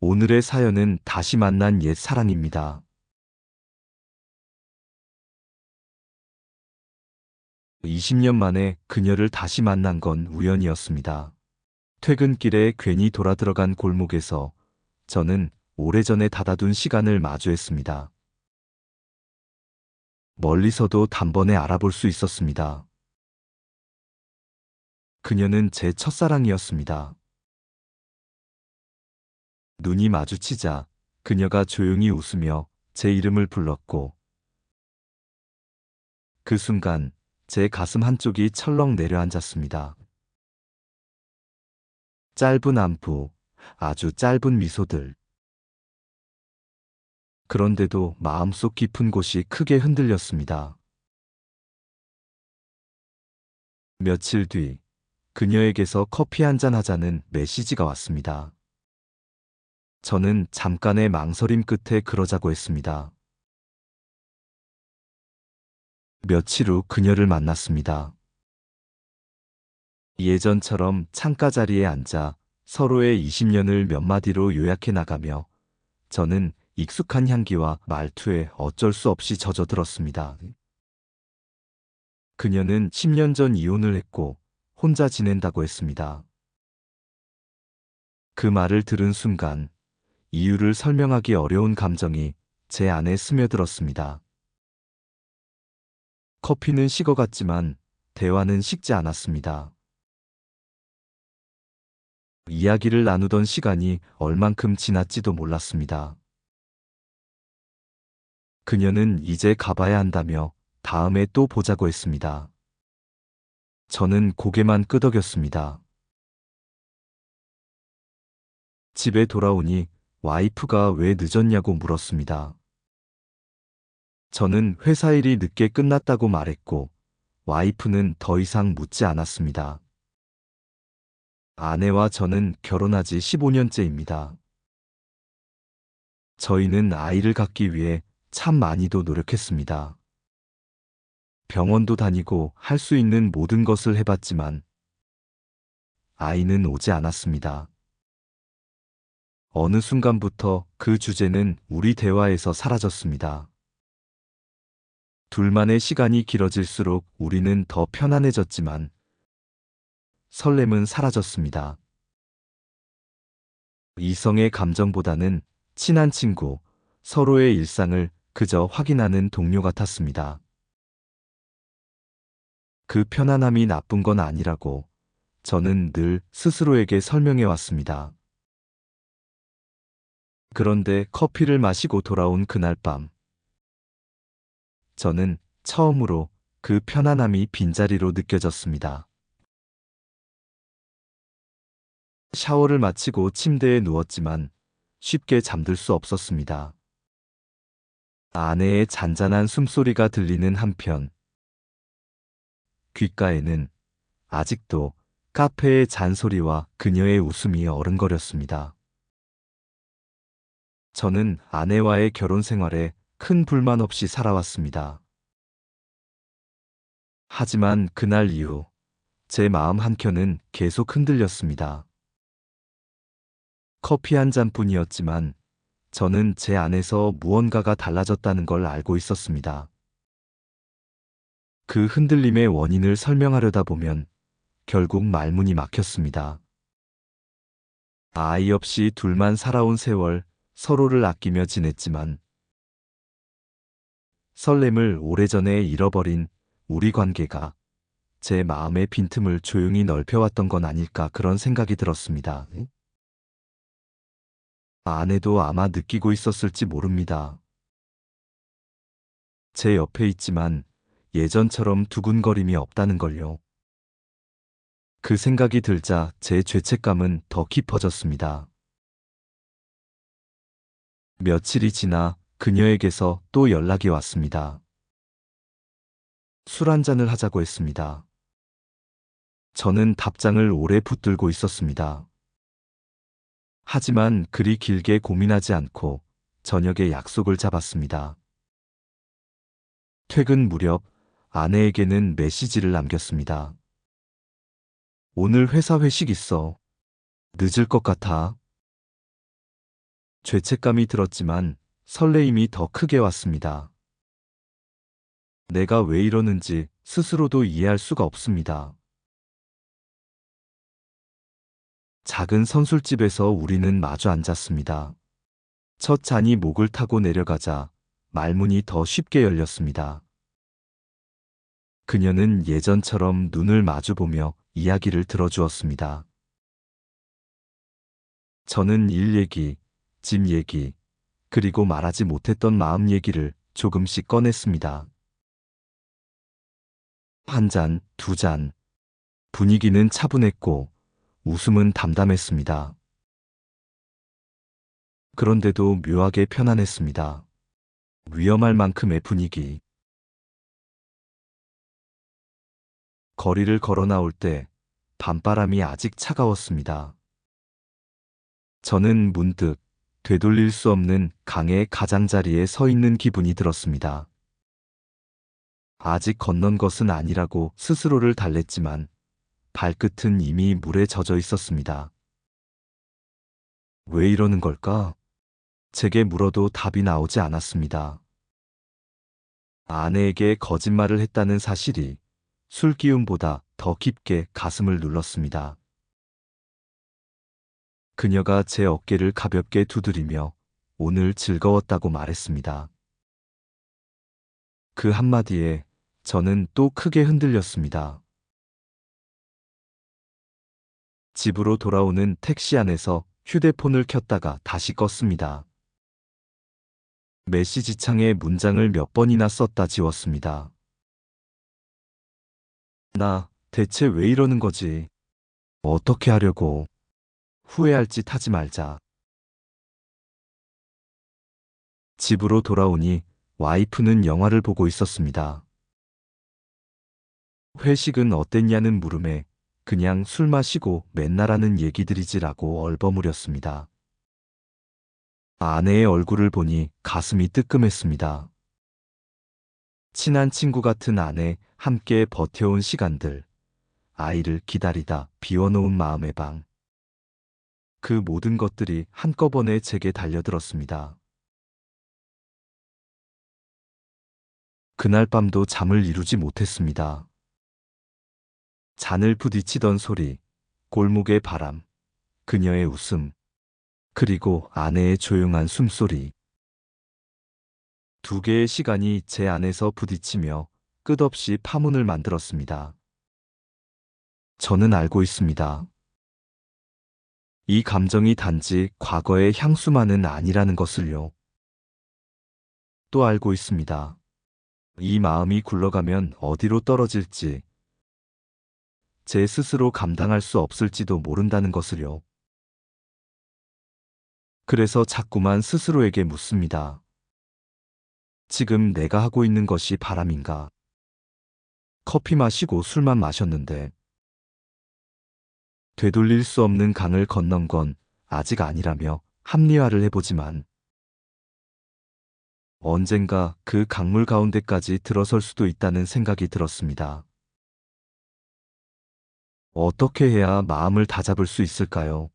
오늘의 사연은 다시 만난 옛 사랑입니다. 20년 만에 그녀를 다시 만난 건 우연이었습니다. 퇴근길에 괜히 돌아 들어간 골목에서 저는 오래전에 닫아둔 시간을 마주했습니다. 멀리서도 단번에 알아볼 수 있었습니다. 그녀는 제 첫사랑이었습니다. 눈이 마주치자 그녀가 조용히 웃으며 제 이름을 불렀고 그 순간 제 가슴 한쪽이 철렁 내려앉았습니다. 짧은 안부, 아주 짧은 미소들. 그런데도 마음속 깊은 곳이 크게 흔들렸습니다. 며칠 뒤 그녀에게서 커피 한 잔 하자는 메시지가 왔습니다. 저는 잠깐의 망설임 끝에 그러자고 했습니다. 며칠 후 그녀를 만났습니다. 예전처럼 창가 자리에 앉아 서로의 20년을 몇 마디로 요약해 나가며 저는 익숙한 향기와 말투에 어쩔 수 없이 젖어들었습니다. 그녀는 10년 전 이혼을 했고 혼자 지낸다고 했습니다. 그 말을 들은 순간 이유를 설명하기 어려운 감정이 제 안에 스며들었습니다. 커피는 식어갔지만 대화는 식지 않았습니다. 이야기를 나누던 시간이 얼만큼 지났지도 몰랐습니다. 그녀는 이제 가봐야 한다며 다음에 또 보자고 했습니다. 저는 고개만 끄덕였습니다. 집에 돌아오니 와이프가 왜 늦었냐고 물었습니다. 저는 회사 일이 늦게 끝났다고 말했고, 와이프는 더 이상 묻지 않았습니다. 아내와 저는 결혼하지 15년째입니다. 저희는 아이를 갖기 위해 참 많이도 노력했습니다. 병원도 다니고 할 수 있는 모든 것을 해봤지만 아이는 오지 않았습니다. 어느 순간부터 그 주제는 우리 대화에서 사라졌습니다. 둘만의 시간이 길어질수록 우리는 더 편안해졌지만 설렘은 사라졌습니다. 이성의 감정보다는 친한 친구, 서로의 일상을 그저 확인하는 동료 같았습니다. 그 편안함이 나쁜 건 아니라고 저는 늘 스스로에게 설명해 왔습니다. 그런데 커피를 마시고 돌아온 그날 밤, 저는 처음으로 그 편안함이 빈자리로 느껴졌습니다. 샤워를 마치고 침대에 누웠지만 쉽게 잠들 수 없었습니다. 아내의 잔잔한 숨소리가 들리는 한편, 귓가에는 아직도 카페의 잔소리와 그녀의 웃음이 어른거렸습니다. 저는 아내와의 결혼 생활에 큰 불만 없이 살아왔습니다. 하지만 그날 이후 제 마음 한켠은 계속 흔들렸습니다. 커피 한 잔뿐이었지만 저는 제 안에서 무언가가 달라졌다는 걸 알고 있었습니다. 그 흔들림의 원인을 설명하려다 보면 결국 말문이 막혔습니다. 아이 없이 둘만 살아온 세월 서로를 아끼며 지냈지만 설렘을 오래전에 잃어버린 우리 관계가 제 마음의 빈틈을 조용히 넓혀왔던 건 아닐까 그런 생각이 들었습니다. 아내도 아마 느끼고 있었을지 모릅니다. 제 옆에 있지만 예전처럼 두근거림이 없다는 걸요. 그 생각이 들자 제 죄책감은 더 깊어졌습니다. 며칠이 지나 그녀에게서 또 연락이 왔습니다. 술 한잔을 하자고 했습니다. 저는 답장을 오래 붙들고 있었습니다. 하지만 그리 길게 고민하지 않고 저녁에 약속을 잡았습니다. 퇴근 무렵 아내에게는 메시지를 남겼습니다. 오늘 회사 회식 있어. 늦을 것 같아. 죄책감이 들었지만 설레임이 더 크게 왔습니다. 내가 왜 이러는지 스스로도 이해할 수가 없습니다. 작은 선술집에서 우리는 마주 앉았습니다. 첫 잔이 목을 타고 내려가자 말문이 더 쉽게 열렸습니다. 그녀는 예전처럼 눈을 마주보며 이야기를 들어주었습니다. 저는 일 얘기, 집 얘기, 그리고 말하지 못했던 마음 얘기를 조금씩 꺼냈습니다. 한 잔, 두 잔. 분위기는 차분했고 웃음은 담담했습니다. 그런데도 묘하게 편안했습니다. 위험할 만큼의 분위기. 거리를 걸어 나올 때 밤바람이 아직 차가웠습니다. 저는 문득 되돌릴 수 없는 강의 가장자리에 서 있는 기분이 들었습니다. 아직 건넌 것은 아니라고 스스로를 달랬지만 발끝은 이미 물에 젖어 있었습니다. 왜 이러는 걸까? 제게 물어도 답이 나오지 않았습니다. 아내에게 거짓말을 했다는 사실이 술 기운보다 더 깊게 가슴을 눌렀습니다. 그녀가 제 어깨를 가볍게 두드리며 오늘 즐거웠다고 말했습니다. 그 한마디에 저는 또 크게 흔들렸습니다. 집으로 돌아오는 택시 안에서 휴대폰을 켰다가 다시 껐습니다. 메시지 창에 문장을 몇 번이나 썼다 지웠습니다. 나 대체 왜 이러는 거지? 어떻게 하려고? 후회할 짓 하지 말자. 집으로 돌아오니 와이프는 영화를 보고 있었습니다. 회식은 어땠냐는 물음에 그냥 술 마시고 맨날 하는 얘기들이지라고 얼버무렸습니다. 아내의 얼굴을 보니 가슴이 뜨끔했습니다. 친한 친구 같은 아내, 함께 버텨온 시간들, 아이를 기다리다 비워놓은 마음의 방. 그 모든 것들이 한꺼번에 제게 달려들었습니다. 그날 밤도 잠을 이루지 못했습니다. 잔을 부딪히던 소리, 골목의 바람, 그녀의 웃음, 그리고 아내의 조용한 숨소리. 두 개의 시간이 제 안에서 부딪히며 끝없이 파문을 만들었습니다. 저는 알고 있습니다. 이 감정이 단지 과거의 향수만은 아니라는 것을요. 또 알고 있습니다. 이 마음이 굴러가면 어디로 떨어질지, 제 스스로 감당할 수 없을지도 모른다는 것을요. 그래서 자꾸만 스스로에게 묻습니다. 지금 내가 하고 있는 것이 바람인가? 커피 마시고 술만 마셨는데 되돌릴 수 없는 강을 건넌 건 아직 아니라며 합리화를 해보지만 언젠가 그 강물 가운데까지 들어설 수도 있다는 생각이 들었습니다. 어떻게 해야 마음을 다잡을 수 있을까요?